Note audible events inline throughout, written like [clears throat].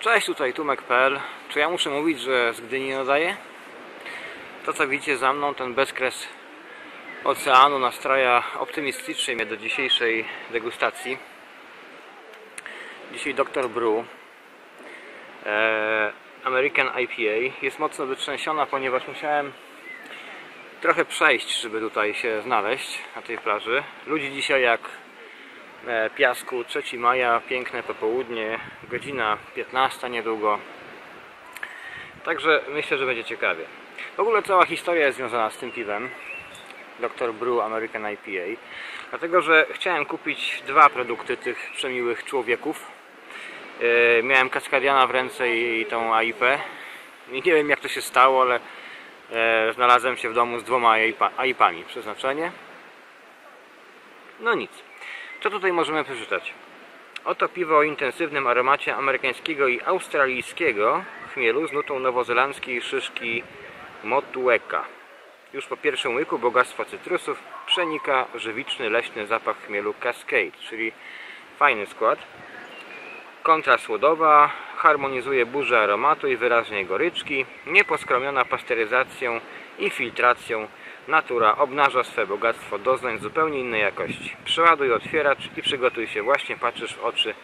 Cześć, tutaj Tumek.pl. Czy ja muszę mówić, że z Gdyni nadaję? To co widzicie za mną, ten bezkres oceanu nastraja optymistycznie mnie do dzisiejszej degustacji. Dzisiaj Dr. Brew American IPA jest mocno wytrzęsiona, ponieważ musiałem trochę przejść, żeby tutaj się znaleźć na tej plaży. Ludzi dzisiaj jak piasku, 3 maja, piękne popołudnie, godzina 15 niedługo. Także myślę, że będzie ciekawie. W ogóle cała historia jest związana z tym piwem. Dr. Brew American IPA. Dlatego, że chciałem kupić dwa produkty tych przemiłych człowieków. E, miałem Kaskadiana w ręce i, tą AIP. I nie wiem jak to się stało, ale e, znalazłem się w domu z dwoma AIP- AIP-ami. Przeznaczenie. No nic. Co tutaj możemy przeczytać? Oto piwo o intensywnym aromacie amerykańskiego i australijskiego chmielu z nutą nowozelandzkiej szyszki Motueka. Już po pierwszym łyku bogactwo cytrusów przenika żywiczny, leśny zapach chmielu Cascade, czyli fajny skład. Kontra słodowa harmonizuje burzę aromatu i wyraźnie goryczki. Nieposkromiona pasteryzacją i filtracją natura obnaża swe bogactwo doznań zupełnie innej jakości. Przeładuj otwieracz i przygotuj się, właśnie patrzysz w oczy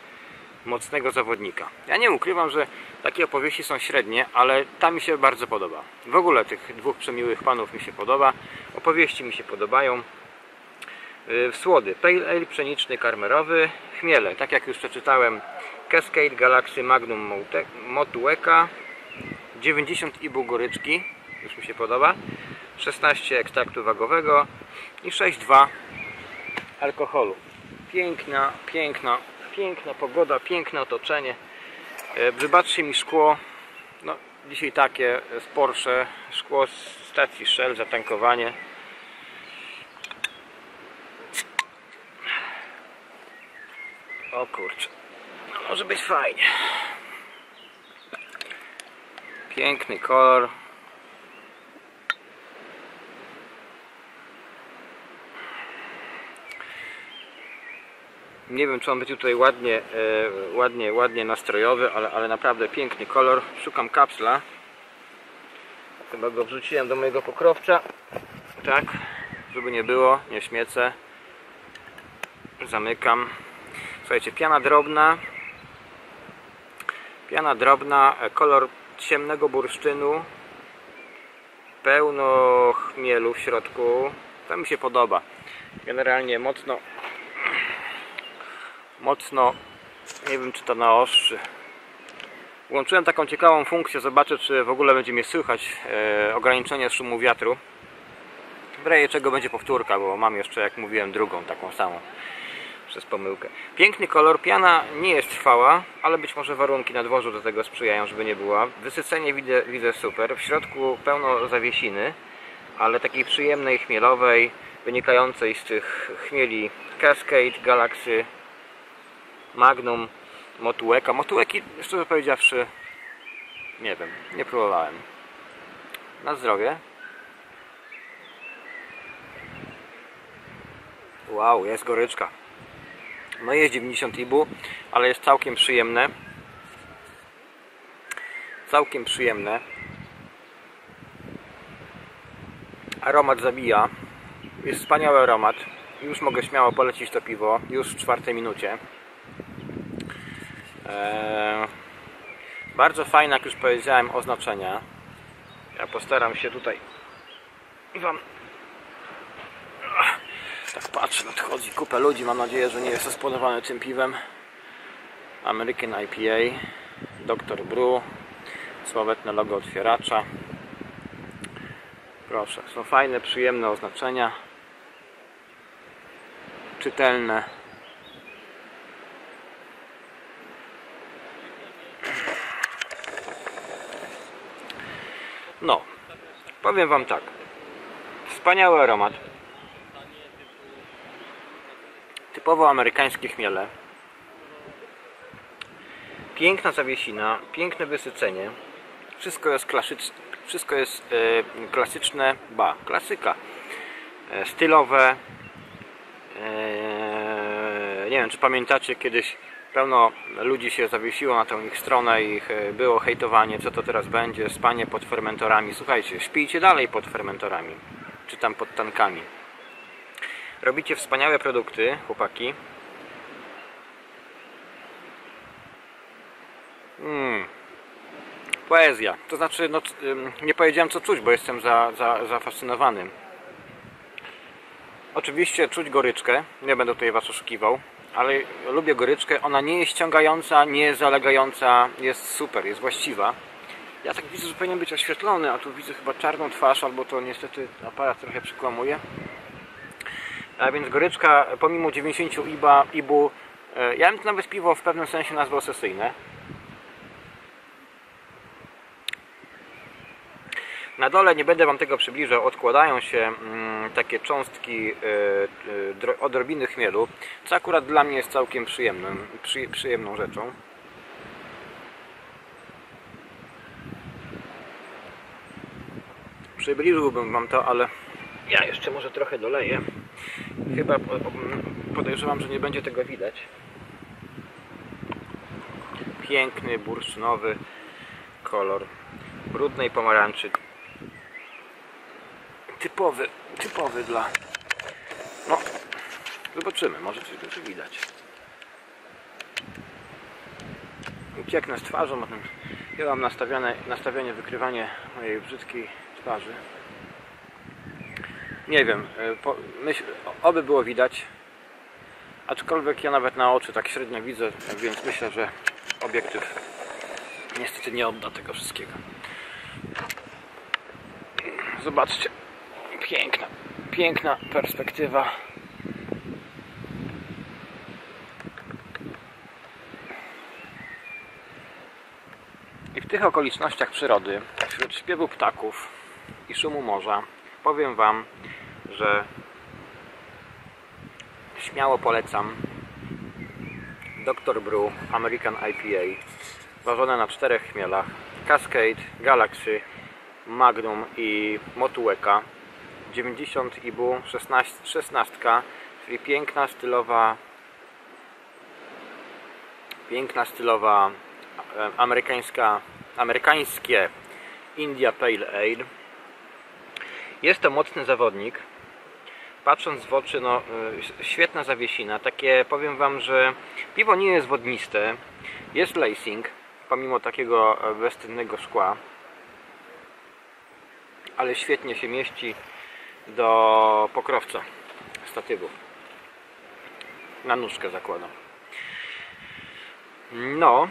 mocnego zawodnika. Ja nie ukrywam, że takie opowieści są średnie, ale ta mi się bardzo podoba. W ogóle tych dwóch przemiłych panów mi się podoba. Opowieści mi się podobają. Yy, Słody. Pale Ale pszeniczny karmerowy. Chmiele. Tak jak już przeczytałem. Cascade Galaxy Magnum Motueka. 90 ibu goryczki. Już mi się podoba. 16 ekstraktu wagowego i 6,2 alkoholu. Piękna, piękna, piękna pogoda, piękne otoczenie. E, Wybaczcie mi szkło. No, dzisiaj takie z Porsche. Szkło z stacji Shell, zatankowanie. O kurczę. Może być fajnie. Piękny kolor. Nie wiem, czy on będzie tutaj ładnie, e, ładnie, ładnie nastrojowy, ale, ale naprawdę piękny kolor. Szukam kapsla. Chyba go wrzuciłem do mojego pokrowcza. Tak, żeby nie było, nie śmiecę. Zamykam. Słuchajcie, piana drobna. Piana drobna, e, kolor ciemnego bursztynu. Pełno chmielu w środku. To mi się podoba. Generalnie mocno mocno, nie wiem czy to naostrzy. Włączyłem taką ciekawą funkcję, zobaczę czy w ogóle będzie mnie słychać e, ograniczenie szumu wiatru. W razie czego będzie powtórka, bo mam jeszcze, jak mówiłem, drugą taką samą przez pomyłkę. Piękny kolor, piana nie jest trwała, ale być może warunki na dworzu do tego sprzyjają, żeby nie była. Wysycenie widzę, widzę super, w środku pełno zawiesiny, ale takiej przyjemnej, chmielowej, wynikającej z tych chmieli Cascade, Galaxy, Magnum, Motueka. Motueki, szczerze powiedziawszy, nie wiem, nie próbowałem. Na zdrowie. Wow, jest goryczka. No jest 90 ibu, ale jest całkiem przyjemne. Całkiem przyjemne. Aromat zabija. Jest wspaniały aromat. Już mogę śmiało polecić to piwo. Już w czwartej minucie. Eee, bardzo fajne, jak już powiedziałem, oznaczenia. Ja postaram się tutaj Wam tak patrzę, nadchodzi kupę ludzi. Mam nadzieję, że nie jest rozponowany tym piwem. American IPA, Dr. Brew, sławetne logo otwieracza. Proszę, są fajne, przyjemne oznaczenia. Czytelne. No, powiem Wam tak. Wspaniały aromat. Typowo amerykańskie chmiele. Piękna zawiesina, piękne wysycenie. Wszystko jest klasyczne, wszystko jest e, klasyczne, ba, klasyka. E, stylowe. E, nie wiem, czy pamiętacie kiedyś Pełno ludzi się zawiesiło na tą ich stronę, ich e, było hejtowanie, co to teraz będzie, spanie pod fermentorami. Słuchajcie, śpijcie dalej pod fermentorami, czy tam pod tankami. Robicie wspaniałe produkty, chłopaki. Mm. Poezja. To znaczy, no, nie powiedziałem co czuć, bo jestem za, za, zafascynowany. Oczywiście czuć goryczkę, nie będę tutaj Was oszukiwał, ale lubię goryczkę. Ona nie jest ściągająca, nie jest zalegająca, jest super, jest właściwa. Ja tak widzę, że powinien być oświetlony, a tu widzę chyba czarną twarz, albo to niestety aparat trochę przykłamuje. A więc goryczka, pomimo 90 IBA, IBU, e, ja bym to nawet piwo w pewnym sensie nazwał sesyjne. Na dole nie będę Wam tego przybliżał, odkładają się mm, takie cząstki y, dro- odrobiny chmielu, co akurat dla mnie jest całkiem przyjemnym, przy, przyjemną rzeczą. Przybliżyłbym Wam to, ale ja jeszcze może trochę doleję. Chyba podejrzewam, że nie będzie tego widać. Piękny, bursztynowy kolor brudnej pomarańczy. Typowy, typowy dla... No, zobaczymy, może coś będzie widać. Ucieknę z twarzą, potem ja mam nastawione, nastawione wykrywanie mojej brzydkiej twarzy. Nie wiem, e, po, myśl, oby było widać. Aczkolwiek ja nawet na oczy tak średnio widzę, więc myślę, że obiektyw niestety nie odda tego wszystkiego. Zobaczcie. Piękna, piękna perspektywa. I w tych okolicznościach przyrody, wśród śpiewu ptaków i szumu morza, powiem Wam, że śmiało polecam Dr. Brew American IPA ważone na czterech chmielach Cascade, Galaxy, Magnum i Motueka 90 IBU 16, 16 czyli piękna stylowa piękna stylowa e, amerykańska amerykańskie India Pale Ale. Jest to mocny zawodnik. Patrząc w oczy, no y, świetna zawiesina. Takie powiem Wam, że piwo nie jest wodniste, jest lacing, pomimo takiego e, bezcennego szkła, ale świetnie się mieści do pokrowca statywów. Na nóżkę zakładam. No.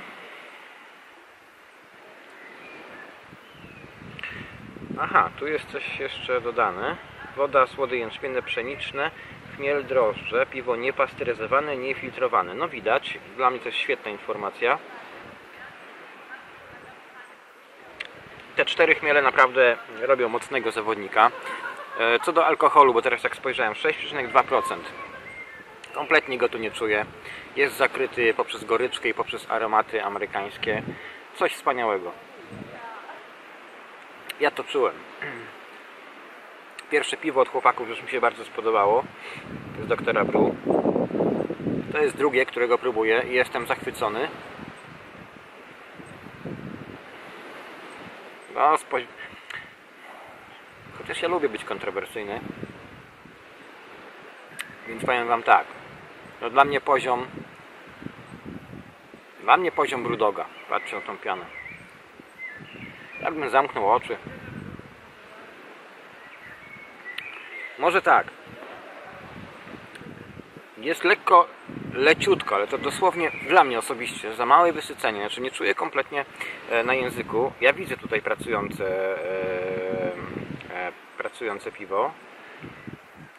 Aha, tu jest coś jeszcze dodane. Woda, słody jęczmienne pszeniczne, chmiel, drożdże, piwo niepasteryzowane, niefiltrowane. No widać, dla mnie to jest świetna informacja. Te cztery chmiele naprawdę robią mocnego zawodnika. E, Co do alkoholu, bo teraz tak spojrzałem, 6,2%. Kompletnie go tu nie czuję. Jest zakryty poprzez goryczkę i poprzez aromaty amerykańskie. Coś wspaniałego. Ja to czułem. [clears throat] Pierwsze piwo od chłopaków już mi się bardzo spodobało. Z doktora Brew. To jest drugie, którego próbuję i jestem zachwycony. No, spo... Chociaż ja lubię być kontrowersyjny. Więc powiem Wam tak. No dla mnie poziom... Dla mnie poziom Brudoga. Patrzcie na tą pianę. Jakbym zamknął oczy. Może tak. Jest lekko leciutko, ale to dosłownie dla mnie osobiście za małe wysycenie. Znaczy nie czuję kompletnie e, na języku. Ja widzę tutaj pracujące, e, pracujące piwo.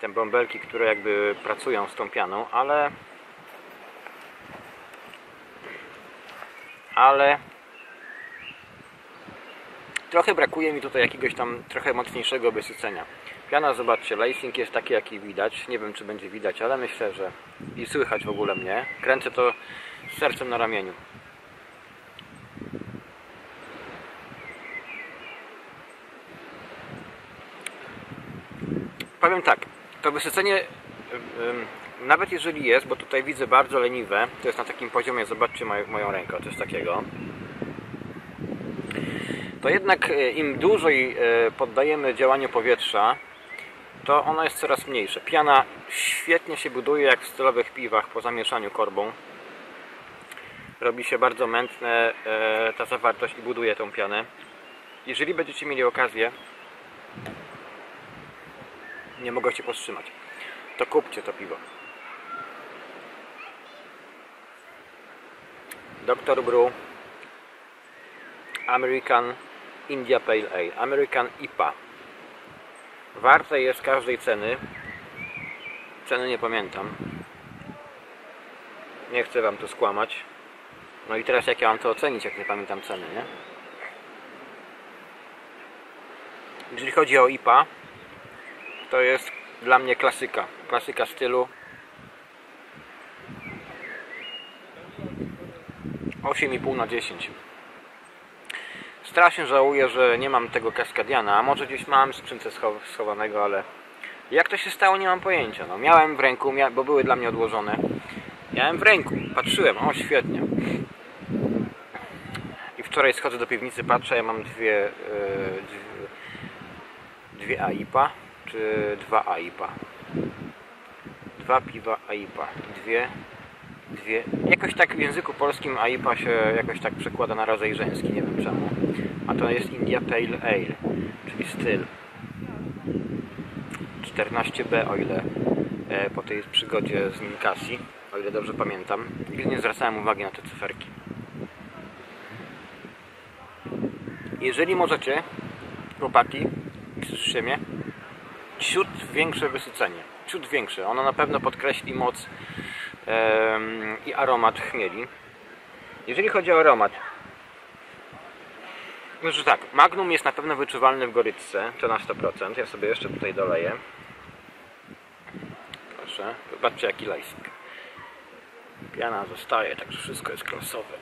Te bąbelki, które jakby pracują z tą pianą, ale ale trochę brakuje mi tutaj jakiegoś tam trochę mocniejszego wysycenia. Piana, zobaczcie, lacing jest taki, jaki widać. Nie wiem, czy będzie widać, ale myślę, że i słychać w ogóle mnie. Kręcę to sercem na ramieniu. Powiem tak, to wysycenie nawet jeżeli jest, bo tutaj widzę bardzo leniwe, to jest na takim poziomie, zobaczcie moją, moją rękę, coś takiego. To jednak e, im dłużej e, poddajemy działaniu powietrza, to ono jest coraz mniejsze. Piana świetnie się buduje jak w stylowych piwach po zamieszaniu korbą. Robi się bardzo mętne e, ta zawartość i buduje tą pianę. Jeżeli będziecie mieli okazję, nie mogę się powstrzymać, to kupcie to piwo. Dr. Brew American India Pale Ale American IPA Warte jest każdej ceny Ceny nie pamiętam Nie chcę Wam tu skłamać No i teraz jak ja mam to ocenić, jak nie pamiętam ceny, nie? Jeżeli chodzi o IPA To jest dla mnie klasyka Klasyka stylu 8,5 na 10 Strasznie żałuję, że nie mam tego kaskadiana, a może gdzieś mam w skrzynce scho- schowanego, ale jak to się stało, nie mam pojęcia. No, miałem w ręku, bo były dla mnie odłożone. Miałem w ręku, patrzyłem, o świetnie. I wczoraj schodzę do piwnicy, patrzę, ja mam dwie, e, dwie, dwie AIPA, czy dwa AIPA. Dwa piwa AIPA, dwie, dwie. Jakoś tak w języku polskim AIPA się jakoś tak przekłada na rodzaj żeński, nie wiem czemu. A to jest India Pale Ale, czyli styl. 14B, o ile e, po tej przygodzie z Ninkasi, o ile dobrze pamiętam. Nigdy nie zwracałem uwagi na te cyferki. Jeżeli możecie, chłopaki, słyszycie mnie, ciut większe wysycenie. Ciut większe. Ono na pewno podkreśli moc i aromat chmieli. Jeżeli chodzi o aromat, znaczy tak, Magnum jest na pewno wyczuwalny w gorytce, to na 100%. Ja sobie jeszcze tutaj doleję. Proszę, zobaczcie jaki lejsik. Piana zostaje, także wszystko jest klasowe.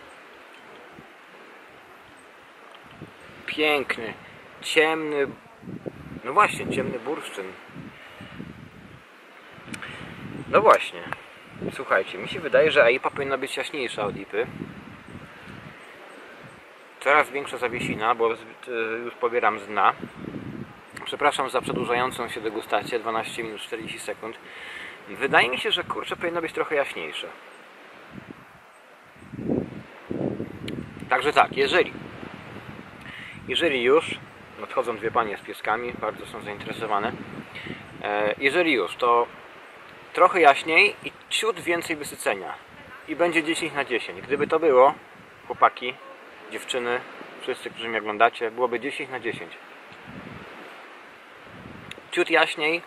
Piękny, ciemny, no właśnie, ciemny bursztyn. No właśnie. Słuchajcie, mi się wydaje, że AIPA powinna być jaśniejsza od IPy. Coraz większa zawiesina, bo już pobieram z dna. Przepraszam za przedłużającą się degustację, 12 minut 40 sekund. Wydaje mi się, że kurczę powinno być trochę jaśniejsze. Także tak, jeżeli jeżeli już nadchodzą dwie panie z pieskami, bardzo są zainteresowane. E, Jeżeli już, to trochę jaśniej i ciut więcej wysycenia. I będzie 10 na 10. Gdyby to było, chłopaki, dziewczyny, wszyscy, którzy mnie oglądacie, byłoby 10 na 10. Ciut jaśniej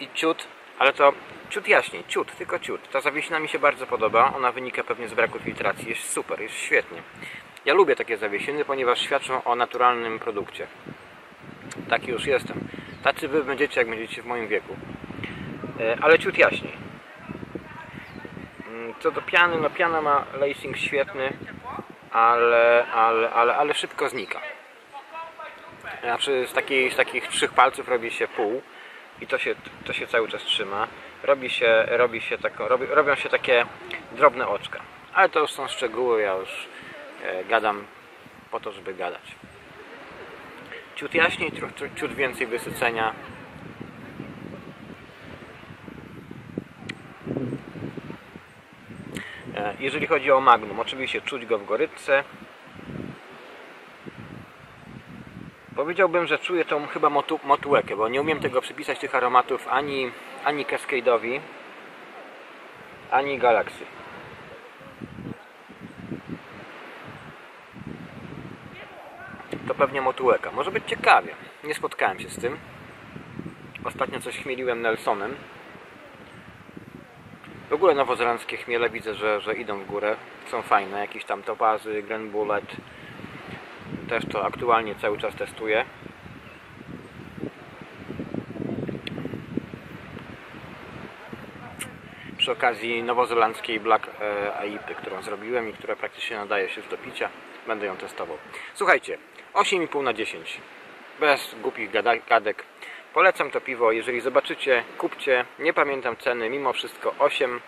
i ciut, ale to ciut jaśniej, ciut, tylko ciut. Ta zawiesina mi się bardzo podoba, ona wynika pewnie z braku filtracji, jest super, jest świetnie. Ja lubię takie zawiesiny, ponieważ świadczą o naturalnym produkcie. Taki już jestem. Tacy wy będziecie, jak będziecie w moim wieku. E, Ale ciut jaśniej. Mm, Co do piany, no piana ma lacing świetny, ale, ale, ale, ale szybko znika. Znaczy z, takiej, z takich trzech palców robi się pół i to się, to się cały czas trzyma. Robi się, robi się taką, robi, robią się takie drobne oczka. Ale to już są szczegóły, ja już e, gadam po to, żeby gadać. Ciut jaśniej, ciut więcej wysycenia. E, Jeżeli chodzi o Magnum, oczywiście czuć go w gorytce. Powiedziałbym, że czuję tą chyba motu, motułekę, bo nie umiem tego przypisać tych aromatów ani, ani Cascade'owi, ani Galaxy. To pewnie motułeka. Może być ciekawie. Nie spotkałem się z tym. Ostatnio coś chmieliłem Nelsonem. W ogóle nowozelandzkie chmiele widzę, że, że idą w górę. Są fajne. Jakieś tam topazy, Grand Bullet. Też to aktualnie cały czas testuję. Przy okazji nowozelandzkiej Black e, AIPy, którą zrobiłem i która praktycznie nadaje się już do picia, będę ją testował. Słuchajcie, 8,5 na 10. Bez głupich gadek. Polecam to piwo, jeżeli zobaczycie, kupcie. Nie pamiętam ceny, mimo wszystko 8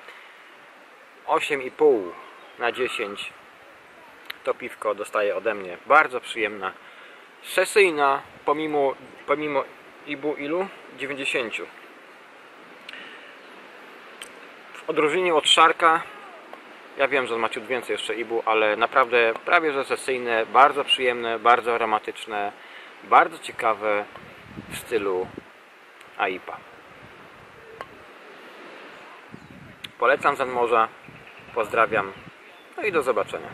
8,5 na 10 to piwko dostaje ode mnie. Bardzo przyjemna, sesyjna, pomimo, pomimo ibu ilu? 90. W odróżnieniu od Szarka, ja wiem, że ma ciut więcej jeszcze ibu, ale naprawdę prawie że sesyjne, bardzo przyjemne, bardzo aromatyczne, bardzo ciekawe w stylu AIPA. Polecam Zanmorza, pozdrawiam, no i do zobaczenia.